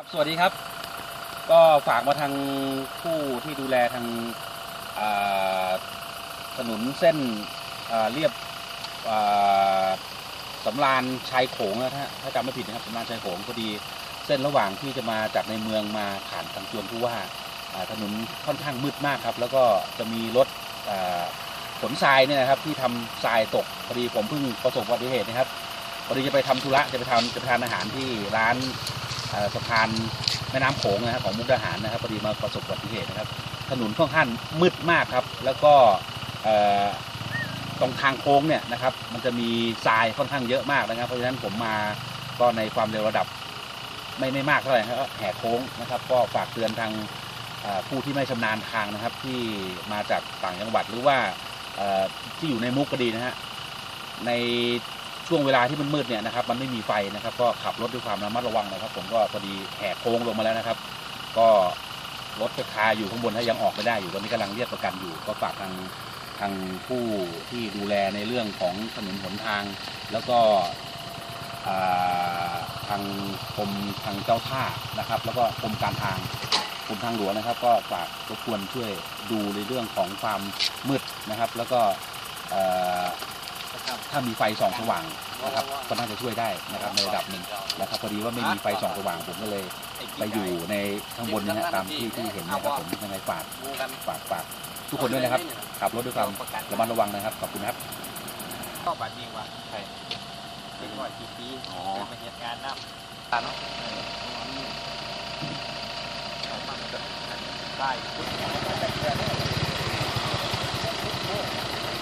ครับสวัสดีครับ ก็ฝากมาทางผู้ที่ดูแลทางถนนเส้นเรียบสำราญชายโขงนะถ้าถ้าจำไม่ผิดนะครับสำราญชายโขงพอดีเส้นระหว่างที่จะมาจากในเมืองมาผ่านทางจวนผู้ว่าถนนค่อนข้างมืดมากครับ แล้วก็จะมีรถขนทรายเนี่ยนะครับที่ทำทรายตกพอดีผมเพิ่งประสบอุบัติเหตุนะครับพอดีจะไปทำธุระจะไปทำจะไปทานอาหารที่ร้าน สะพานแม่น้ำโขงนะครับของมุกดาหารนะครับพอดีมาประสบอุบัติเหตุนะครับ ถนนค่อนข้างมืดมากครับ แล้วก็ตรงทางโค้งเนี่ยนะครับ มันจะมีทรายค่อนข้างเยอะมากนะครับ เพราะฉะนั้นผมมาก็ในความเร็วระดับไม่ไม่มากเท่าไหร่ครับแหกโค้งนะครับ ก็ฝากเตือนทางผู้ที่ไม่ชำนาญทางนะครับ ที่มาจากต่างจังหวัดหรือว่าที่อยู่ในมุกก็ดีนะฮะใน ช่วงเวลาที่มันมืดเนี่ยนะครับมันไม่มีไฟนะครับ ก็ขับรถด้วยความระมัดระวังนะครับ ผมก็พอดีแหกโค้งลงมาแล้วนะครับ ก็รถไปคาอยู่ข้างบนถ้ายังออกไม่ได้อยู่ตอนนี้กำลังเรียกประกันอยู่ ก็ฝากทางทางผู้ที่ดูแลในเรื่องของถนนหนทาง แล้วก็ทางกรมทางเจ้าท่านะครับ แล้วก็กรมการทางกรมทางหลวงนะครับ ก็ฝากรบกวนช่วยดูในเรื่องของความมืดนะครับ แล้วก็ ถ้ามีไฟส่องสว่างนะครับก็น่าจะช่วยได้นะครับในระดับหนึ่งนะครับพอดีว่าไม่มีไฟส่องสว่างผมก็เลยไปอยู่ในข้างบนนะฮะตามที่ที่เห็นนะครับผมยังไงฝากฝากฝากทุกคนด้วยนะครับขับรถด้วยความระมัดระวังนะครับขอบคุณครับก็บัตรดีกว่าใช่เป็นว่ากี่ปีอ๋อมาเหตุงานน้ำตาเนาะเอ